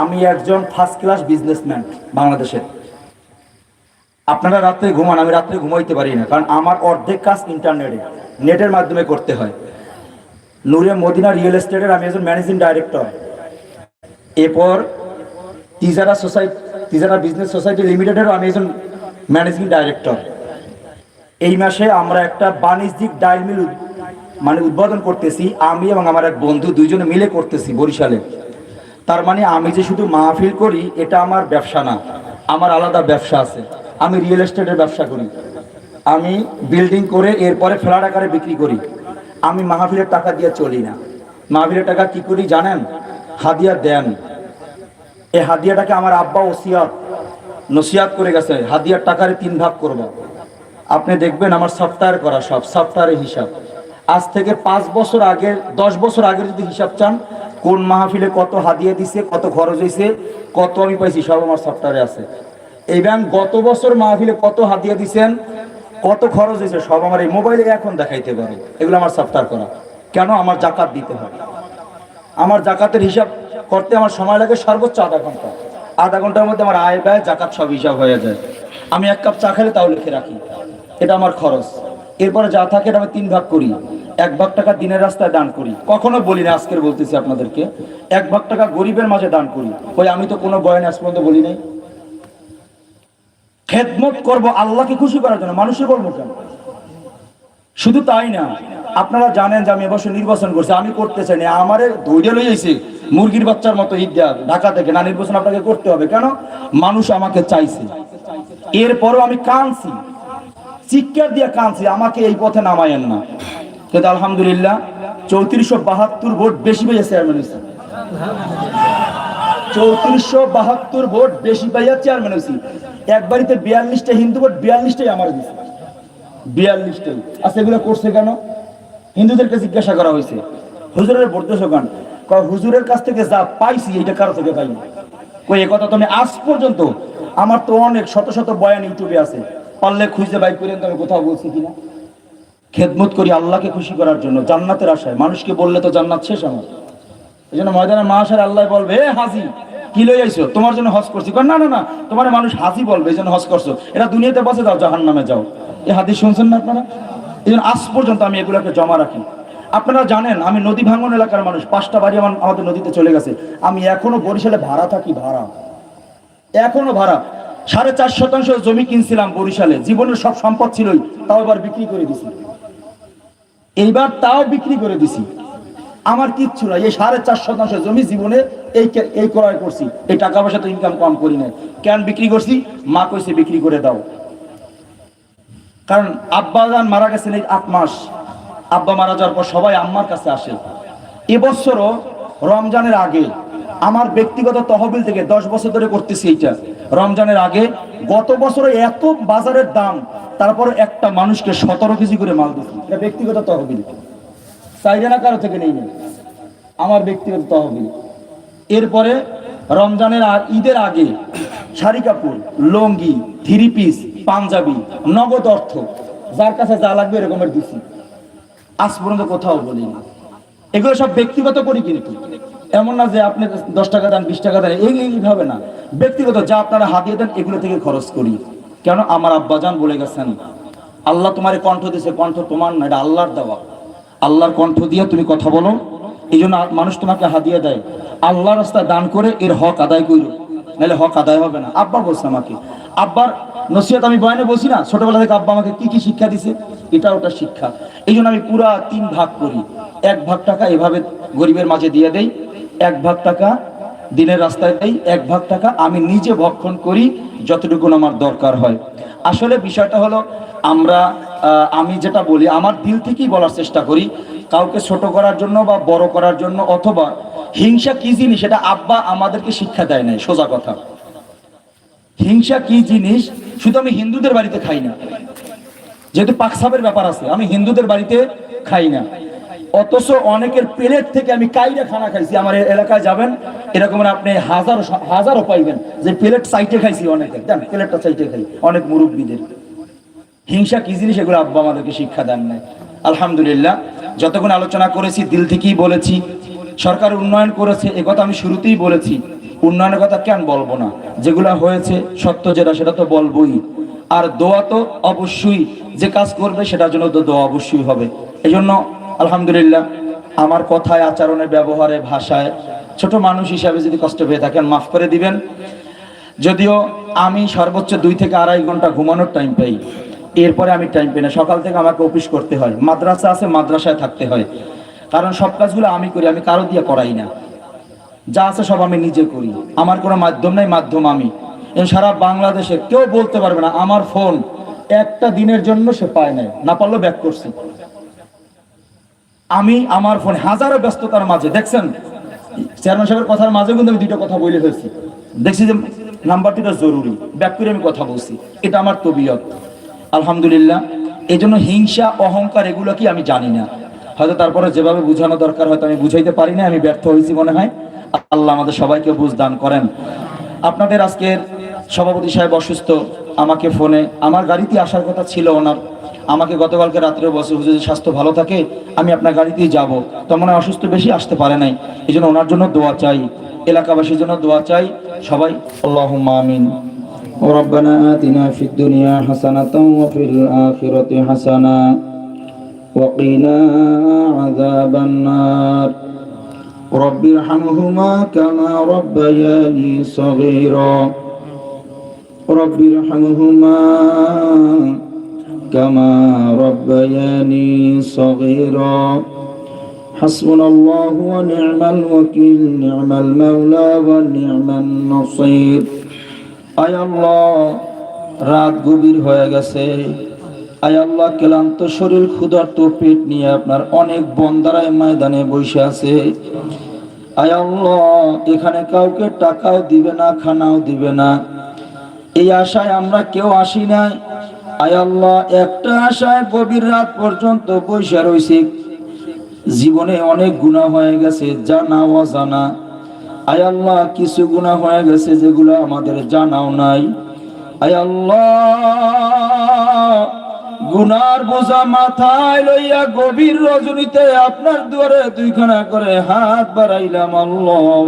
আমি একজন first class businessman বাংলাদেশের আপনারা রাত্রে ঘুমান, আমি রাত্রে ঘুমাইতে পারি না, কারণ আমার অর্ধেক কাজ ইন্টারনেটে নেটের মাধ্যমে করতে হয়। নূরে মদিনা রিয়েল এস্টেটের আমি একজন ম্যানেজিং ডাইরেক্টর এরপর Tijara society Tijara business society লিমিটেডেরও আমি একজন ম্যানেজিং ডাইরেক্টর এই মাসে আমরা একটা বাণিজ্যিক ডাইল মিল মানে উদ্বোধন করতেছি, আমি এবং আমার এক বন্ধু দুইজনে মিলে করতেছি বরিশালে। তার মানে আমি যে শুধু মাহফিল করি, এটা আমার ব্যবসা না। আমার আলাদা ব্যবসা আছে। আমি রিয়েল এস্টেটের ব্যবসা করি। আমি বিল্ডিং করে এরপরে ফ্ল্যাট আকারে বিক্রি করি। আমি মাহফিলের টাকা দিয়ে চলি না। মাহফিলের টাকা কি করি জানেন? হাদিয়া দেন। এই হাদিয়াটাকে আমার আব্বা ওসিয়াত নসিয়াত করে গেছে। হাদিয়ার টাকারে তিন ভাগ করব। আপনি দেখবেন আমার সফটওয়্যার করা সব সফটওয়্যারের হিসাব। আজ থেকে পাঁচ বছর আগে, দশ বছর আগে যদি হিসাব চান কোন মাহফিলে কত হাদিয়া দিছে, কত খরচ হয়েছে কত আমি পাইছি, সব আমার সফটওয়্যারে আছে। ব্যাংক গত বছর মাহফিলে কত হাদিয়া দিছেন, কত খরচ হয়েছে সব আমার এই মোবাইলে এখন দেখাইতে পারে। এগুলো আমার সফটওয়্যার করা। কেন? আমার জাকাত দিতে হয় আমার জাকাতের হিসাব করতে আমার সময় লাগে সর্বোচ্চ আধা ঘণ্টা। আধা ঘণ্টার মধ্যে আমার আয় ব্যয়, জাকাত সব হিসাব হয়ে যায়। আমি এক কাপ চা খেলে তাও লিখে রাখি। এটা আমার খরচ। এরপরে যা থাকে এটা আমি তিন ভাগ করি। এক ভাগ টাকা দিনের রাস্তায় দান করি। কখনো বলি না, আজকের বলতেছি আপনাদেরকে, এক ভাগ টাকা গরিবের মাঝে দান করি। ওই আমি তো কোনো বয়ান আজ পর্যন্ত বলি নাই। খেদমত করব আল্লাহকে খুশি করার জন্য, মানুষের বলব কেন? শুধু তাই না, আপনারা জানেন যে আমি এবছর নির্বাচন করছি, আমি করতে চাই না, আমারে ধৈর্য লইয়েছি মুরগির বাচ্চার মতো ঈদ ঢাকা থেকে না নির্বাচন আপনাকে করতে হবে। কেন? মানুষ আমাকে চাইছে। এরপরও আমি কাঁদছি। চিৎকার দিয়ে কাঁদছি, আমাকে এই পথে নামায়েন না। কিন্তু আলহামদুলিল্লাহ চৌত্রিশশো বাহাত্তর ভোট বেশি পেয়েছে চেয়ারম্যান হয়েছে চৌত্রিশশো বাহাত্তর ভোট বেশি পাইয়া চেয়ারম্যান হয়েছি এক বাড়িতে বিয়াল্লিশটা হিন্দু ভোট বিয়াল্লিশটাই আমার দিচ্ছে বিয়াল্লিশটাই। আচ্ছা এগুলো করছে কেন? হিন্দুদেরকে জিজ্ঞাসা করা হয়েছে হুজুরের বর্দেশ গান হুজুরের কাছ থেকে যা পাইছি, এটা কারও থেকে পাইনি। কই কথা তুমি আজ পর্যন্ত, আমার তো অনেক শত শত বয়ান ইউটিউবে আছে। পারলে খুঁজে বাইক করেন আমি কোথাও বলছি কিনা। খেদমত করি আল্লাহকে খুশি করার জন্য, জান্নাতের আশায়। মানুষকে বললে তো জান্নাত শেষ আমার। এই জন্য ময়দানে মাসার আল্লাহ বলবে, এ হাজি, কি লই আইছো? তোমার জন্য হজ করছি। না না না, তোমার মানুষ হাজি বলবে এই জন্য হজ করছ। এটা দুনিয়াতে বসে যাও জাহান নামে যাও। এই হাদিস শুনছেন না আপনারা? এই জন্য আজ পর্যন্ত আমি এগুলোকে জমা রাখি। আপনারা জানেন, আমি নদী ভাঙ্গন এলাকার মানুষ, পাঁচটা বাড়ি আমার, আমাদের নদীতে চলে গেছে। আমি এখনও বরিশালে ভাড়া থাকি, ভাড়া। এখনও ভাড়া। সাড়ে চার শতাংশ জমি কিনছিলাম বরিশালে। জীবনের সব সম্পদ ছিলই, তাও এবার বিক্রি করে দিছি। এইবার তাও বিক্রি করে দিছি। আমার কিচ্ছু নাই, এই সাড়ে চার শতাংশ জমি জীবনে এই এই ক্রয় করছি। এই টাকা পয়সা তো ইনকাম কম করি নাই। কেন বিক্রি করছি? মা কইছে, বিক্রি করে দাও। কারণ আব্বা যান মারা গেছেন এই আট মাস। আব্বা মারা যাওয়ার পর সবাই আম্মার কাছে আসে। এবছরও রমজানের আগে আমার ব্যক্তিগত তহবিল থেকে দশ বছর ধরে করতেছি এইটা। রমজানের আগে গত বছরে এত বাজারের দাম তারপর একটা মানুষকে সতেরো কেজি করে মাল দিচ্ছি এটা ব্যক্তিগত তহবিল। চাইলে না কারও থেকে নেই আমার ব্যক্তিগত তহবিল। এরপরে রমজানের আর ঈদের আগে শাড়ি কাপড়, লঙ্গি, থ্রি পিস, পাঞ্জাবি, নগদ অর্থ, যার কাছে যা লাগবে এরকমের দিছি। আজ পর্যন্ত কোথাও বলিনি। এগুলো সব ব্যক্তিগত করি কিন্তু। এমন না যে আপনি দশ টাকা দেন, বিশ টাকা দেন এইভাবে না। ব্যক্তিগত যা আপনারা হাতিয়ে দেন, এগুলো থেকে খরচ করি। কেন আমার আব্বাজান বলে গেছেন? আল্লাহ তোমার কণ্ঠ দিছে, কণ্ঠ তোমার না, এটা আল্লাহর দেওয়া। আল্লাহর কণ্ঠ দিয়ে তুমি কথা বলো। এই জন্য মানুষ তোমাকে হাদিয়ে দেয়। আল্লাহ রাস্তায় দান করে এর হক আদায় করো নাহলে হক আদায় হবে না। আব্বা বলছে আমাকে। আব্বার নসিহত আমি বয়ানে বলছি না, ছোটবেলা থেকে আব্বা আমাকে কি কি শিক্ষা দিছে? এটা ওটা শিক্ষা। এই জন্য আমি পুরা তিন ভাগ করি। এক ভাগ টাকা এভাবে গরিবের মাঝে দিয়ে দেই, এক ভাগ টাকা দিনের রাস্তায় দেই এক ভাগ টাকা আমি নিজে ভক্ষণ করি যতটুকু আমার দরকার হয়। আসলে বিষয়টা হলো, আমরা আমি যেটা বলি, আমার দিল থেকেই বলার চেষ্টা করি, কাউকে ছোট করার জন্য বা বড় করার জন্য অথবা হিংসা কি জিনিস সেটা আব্বা আমাদেরকে শিক্ষা দেয় নাই, সোজা কথা। হিংসা কি জিনিস? শুধু আমি হিন্দুদের বাড়িতে খাই না। যেহেতু পাকসাবের ব্যাপার আছে, আমি হিন্দুদের বাড়িতে খাই না। অথচ অনেকের প্লেট থেকে আমি কাইরা খানা খাইছি, আমার এ- এলাকায় যাবেন, এরকম আপনি হাজার হাজারো পাইবেন। যে প্লেট সাইটে খাইছি অনেকে দেন প্লেটটা সাইটে খাই, অনেক মুরব্বীদের। হিংসা কি জিনিস, এগুলো আব্বা আমাদেরকে শিক্ষা দেন নাই। আলহামদুলিল্লাহ, যতক্ষণ আলোচনা করেছি, দিল থেকেই বলেছি। সরকার উন্নয়ন করেছে একথা আমি শুরুতেই বলেছি। উন্নয়নের কথা কেন বলব না? যেগুলো হয়েছে, সত্য যেটা, সেটা তো বলবোই। আর দোয়া তো অবশ্যই, যে কাজ করবে, সেটার জন্য তো দোয়া অবশ্যই হবে। এই জন্য আলহামদুলিল্লাহ, আমার কথায় আচরণে ব্যবহারে, ভাষায় ছোট মানুষ হিসাবে যদি কষ্ট পেয়ে থাকেন, মাফ করে দিবেন। যদিও আমি সর্বোচ্চ দুই থেকে আড়াই ঘণ্টা ঘুমানোর টাইম পাই। এরপরে আমি টাইম পাই না। সকাল থেকে আমাকে অফিস করতে হয়। মাদ্রাসা আছে, মাদ্রাসায় থাকতে হয়। কারণ সব কাজগুলো আমি করি, আমি কারও দিয়ে করাই না। যা আছে সব আমি নিজে করি। আমার কোনো মাধ্যম নাই, মাধ্যম আমি। সারা বাংলাদেশে কেউ বলতে পারবে না, আমার ফোন একটা দিনের জন্য সে পায় নাই। না পারলেও ব্যাক করছি। আমি আমার ফোনে হাজারো ব্যস্ততার মাঝে, দেখছেন? চেয়ারম্যান সাহেবের কথার মাঝে কিন্তু আমি দুইটা কথা বলে ফেলছি। দেখছি যে নাম্বার দুটা জরুরি, ব্যাক করে আমি কথা বলছি। এটা আমার তবিয়ত। আলহামদুলিল্লাহ এই জন্য হিংসা, অহংকার এগুলো কি আমি জানি না। হয়তো তারপরে যেভাবে বোঝানো দরকার, হয়তো আমি বুঝাইতে পারি না আমি ব্যর্থ হয়েছি মনে হয়। আল্লাহ আমাদের সবাইকে বুঝ দান করেন। আপনাদের আজকের সভাপতি সাহেব অসুস্থ, আমাকে ফোনে, আমার গাড়িতে আসার কথা ছিল ওনার। আমাকে গতকালকে রাত্রে বসে হুজুর যদি স্বাস্থ্য ভালো থাকে আমি আপনার গাড়িতেই যাব তো মনে হয় অসুস্থ বেশি আসতে পারে নাই এই জন্য ওনার জন্য দোয়া চাই এলাকাবাসীর জন্য দোয়া চাই সবাই আল্লাহ আমিন ربنا آتنا في الدنيا حسنة وفي الآخرة حسنة وقنا عذاب النار رب ارحمهما كما ربياني صغيرا رب ارحمهما كما ربياني صغيرا حسبنا الله ونعم الوكيل نعم المولى ونعم النصير আয় আল্লাহ রাত গভীর হয়ে গেছে আয় আল্লাহ ক্লান্ত শরীর ক্ষুধার্ত পেট নিয়ে আপনার অনেক বন্দারায় ময়দানে বসে আছে আয় আল্লাহ এখানে কাউকে টাকাও দিবে না খানাও দিবে না এই আশায় আমরা কেউ আসি নাই আয় আল্লাহ, একটা আশায় গভীর রাত পর্যন্ত বসে রয়েছি জীবনে অনেক গুণা হয়ে গেছে জানা অজানা। আয় আল্লাহ, কিছু গুণা হয়ে গেছে যেগুলো আমাদের জানাও নাই। আয় আল্লাহ, গুনার বোঝা মাথায় লইয়া গভীর রজনীতে আপনার দুয়ারে দুইখানা করে হাত বাড়াইলাম আল্লাহ।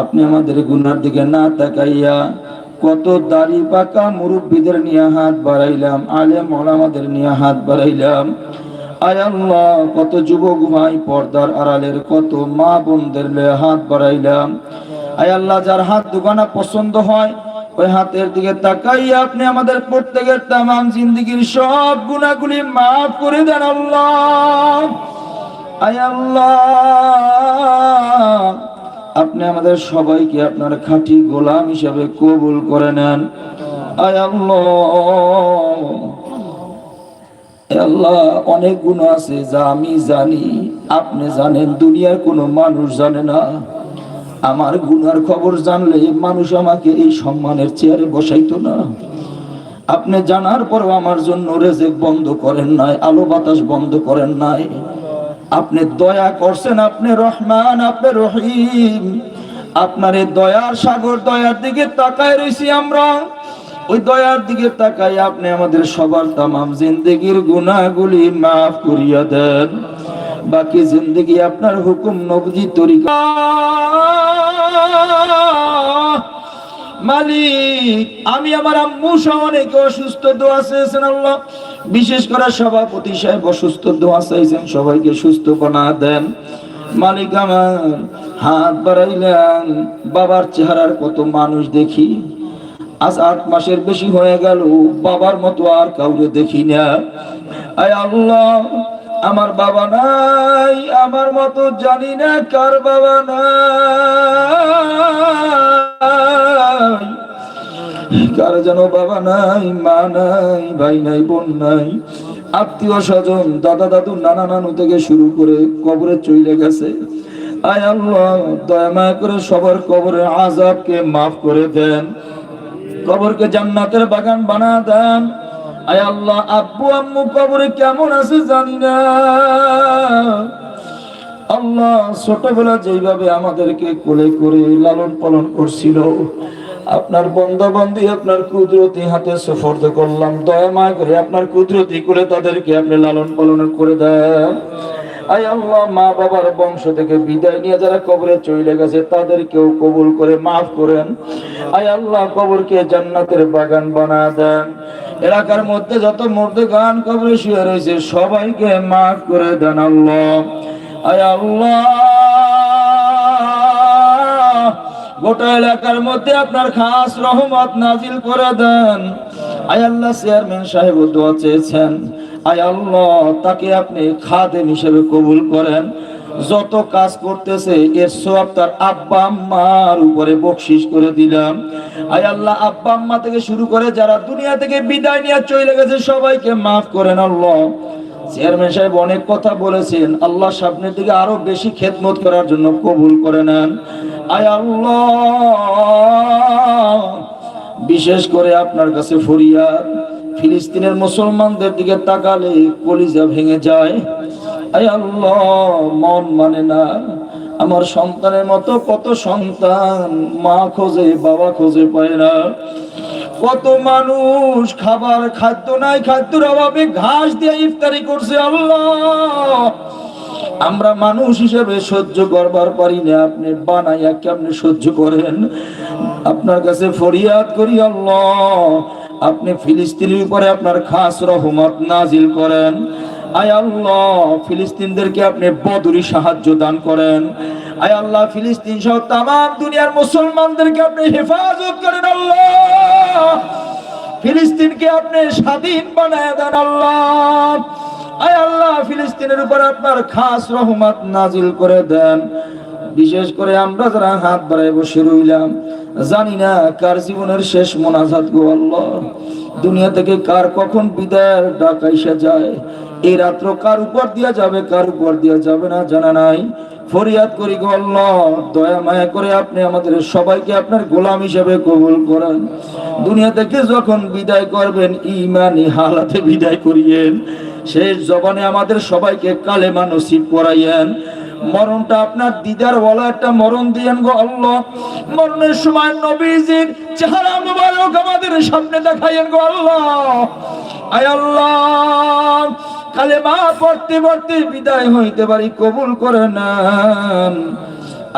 আপনি আমাদের গুনার দিকে না তাকাইয়া কত দাড়ি পাকা মুরব্বীদের নিয়ে হাত বাড়াইলাম, আলেম ওলামাদের নিয়ে হাত বাড়াইলাম। আয় আল্লাহ, কত যুবক ভাই পর্দার আড়ালের, কত মা বোনদের লয়ে হাত বাড়াইলাম। আয় আল্লাহ, যার হাত দুগানা পছন্দ হয়, ওই হাতের দিকে তাকাইয়া আপনি আমাদের প্রত্যেকের তামাম জিন্দগির সব গুণাগুলি মাফ করে দেন আল্লাহ। আয় আল্লাহ আপনি আমাদের সবাইকে আপনার খাঁটি গোলাম হিসাবে কবুল করে নেন। আল্লাহ। অনেক গুণ আছে যা আমি জানি। আপনি জানেন, দুনিয়ার কোনো মানুষ জানে না। আমার গুনার খবর জানলে মানুষ আমাকে এই সম্মানের চেয়ারে বসাইতো না। আপনি জানার পরও আমার জন্য রেজেক বন্ধ করেন নাই, আলো বাতাস বন্ধ করেন নাই। আপনি দয়া করছেন, আপনি রহমান, আপনি রহিম। আপনার এই দয়ার সাগর দয়ার দিকে তাকায় রয়েছি আমরা। ওই দয়ার দিকে তাকাই আপনি আমাদের সবার তামাম জিন্দগির গুনাহগুলি মাফ করিয়া দেন। বাকি জিন্দগি আপনার হুকুম, নবজি, তরিকা। মালিক, আমি আমার আম্মু সহ অনেকে অসুস্থ, দোয়া চেয়েছেন আল্লাহ। বিশেষ করে সভাপতি সাহেব অসুস্থ, দোয়া চাইছেন সবাইকে সুস্থ বানা দেন। মালিক আমার, হাত বাড়াইলেন, বাবার চেহারার কত মানুষ দেখি। আজ আট মাসের বেশি হয়ে গেল, বাবার মতো আর কাউকে দেখি না। আয় আল্লাহ, আমার বাবা নাই, আমার মতো জানি না কার বাবা নাই। কার যেন বাবা নাই, মা নাই, ভাই নাই, বোন নাই। আত্মীয় স্বজন, দাদা দাদু, নানা নানু থেকে শুরু করে কবরে চলে গেছে। আয় আল্লাহ, দয়া করে সবার আজাবকে মাফ করে দেন। কবরকে জান্নাতের বাগান বানা দেন। আয় আল্লাহ, আব্বু আম্মু কবরে কেমন আছে জানি না। আল্লাহ ছোটবেলা যেইভাবে আমাদেরকে কোলে করে লালন পালন করছিল আপনার বন্ধবন্দি আপনার কুদরতি হাতে সফর্দ করলাম। দয়া মায় করে আপনার কুদরতি করে তাদেরকে আপনি লালন পালন করে দেন। মা বাবার বংশ থেকে বিদায় নিয়ে যারা কবরে চলে গেছে, তাদেরকেও কবুল করে মাফ করেন। আয় আল্লাহ, কবরকে জান্নাতের বাগান বানা দেন। এলাকার মধ্যে যত মর্দে গান কবরে শুয়ে রয়েছে, সবাইকে মাফ করে দেন আল্লাহ। আয় আল্লাহ। গোটা এলাকার মধ্যে আপনার খাস রহমত নাজিল করে দেন। আয় আল্লাহ চেয়ারম্যান সাহেব দোয়া চেয়েছেন। আয় আল্লাহ, তাকে আপনি খাদেম হিসেবে কবুল করেন। যত কাজ করতেছে, এর সব তার আব্বা আম্মার উপরে বকশিস করে দিলাম। আয় আল্লাহ, আব্বা আম্মা থেকে শুরু করে যারা দুনিয়া থেকে বিদায় নিয়ে চলে গেছে, সবাইকে মাফ করেন আল্লাহ। চেয়ারম্যান সাহেব অনেক কথা বলেছেন। আল্লাহ সামনের দিকে আরও বেশি খেদমত করার জন্য কবুল করে নেন। বিশেষ করে আপনার কাছে ফরিয়াদ, ফিলিস্তিনের মুসলমানদের দিকে তাকালে কলিজা ভেঙে যায়। আয় আল্লাহ, মন মানে না। আমার সন্তানের মতো কত সন্তান মা খোঁজে, বাবা খোঁজে পায় না। কত মানুষ খাবার, খাদ্য নাই, খাদ্যের অভাবে ঘাস দিয়ে ইফতারি করছে আল্লাহ। আমরা মানুষ হিসেবে সহ্য করবার পারি না। আপনি বানাইয়া কেমনে সহ্য করেন? আপনার কাছে ফরিয়াদ করি আল্লাহ। আপনি ফিলিস্তিনের উপরে আপনার খাস রহমত নাজিল করেন। আয় আল্লাহ, ফিলিস্তিনদেরকে আপনি বদরি সাহায্য দান করেন। আয় আল্লাহ, ফিলিস্তিন সহ তাম দুনিয়ার মুসলমানদেরকে আপনি হেফাজত করেন আল্লাহ। ফিলিস্তিনকে আপনি স্বাধীন বানায় দেন আল্লাহ। আয় আল্লাহ, ফিলিস্তিনের উপর আপনার খাস রহমত নাজিল করে দেন। বিশেষ করে আমরা যারা হাত বাড়ায় বসে রইলাম জানি না কার জীবনের শেষ মোনাজাত গো আল্লাহ। দুনিয়া থেকে কার কখন বিদায়ের ডাক আইসা যায়? এই রাত্র কার উপর দিয়া যাবে, কার উপর দিয়া যাবে না জানা নাই। ফরিয়াদ করি গো আল্লাহ, দয়া মায়া করে আপনি আমাদের সবাইকে আপনার গোলাম হিসেবে কবুল করেন। দুনিয়া থেকে যখন বিদায় করবেন, ইমানি হালাতে বিদায় করিয়েন। শেষ জবানে আমাদের সবাইকে কালেমা নসিব করাইয়েন। মরণটা আপনার দিদার বলা একটা মরণ দিয়েন গো আল্লাহ। মরণের সময় নবীজির চেহারা মুবারক আমাদের সামনে দেখাইয়েন গো আল্লাহ। আয় আল্লাহ কালেমা পড়তে পড়তে বিদায় হইতে পারি কবুল করে নেন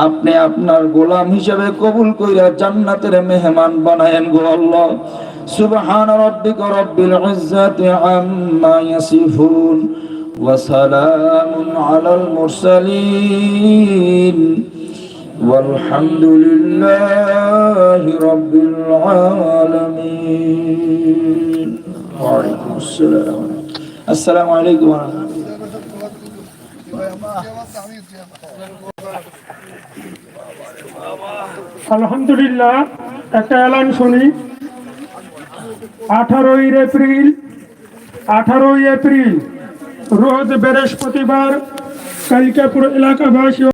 আপনি আপনার গোলাম হিসেবে কবুল কইরা জান্নাতের মেহমান বানায়েন গো আল্লাহ সুবহান রাব্বিকা রব্বিল ইজ্জাতি আম্মা ইয়াসিফুন وسلام على المرسلين والحمد لله رب العالمين وعليكم السلام আসসালামু আলাইকুম আলহামদুলিল্লাহ একটা এলান শুনি। আঠারোই এপ্রিল আঠারোই এপ্রিল রোজ বৃহস্পতিবার কালিকাপুর এলাকাবাসী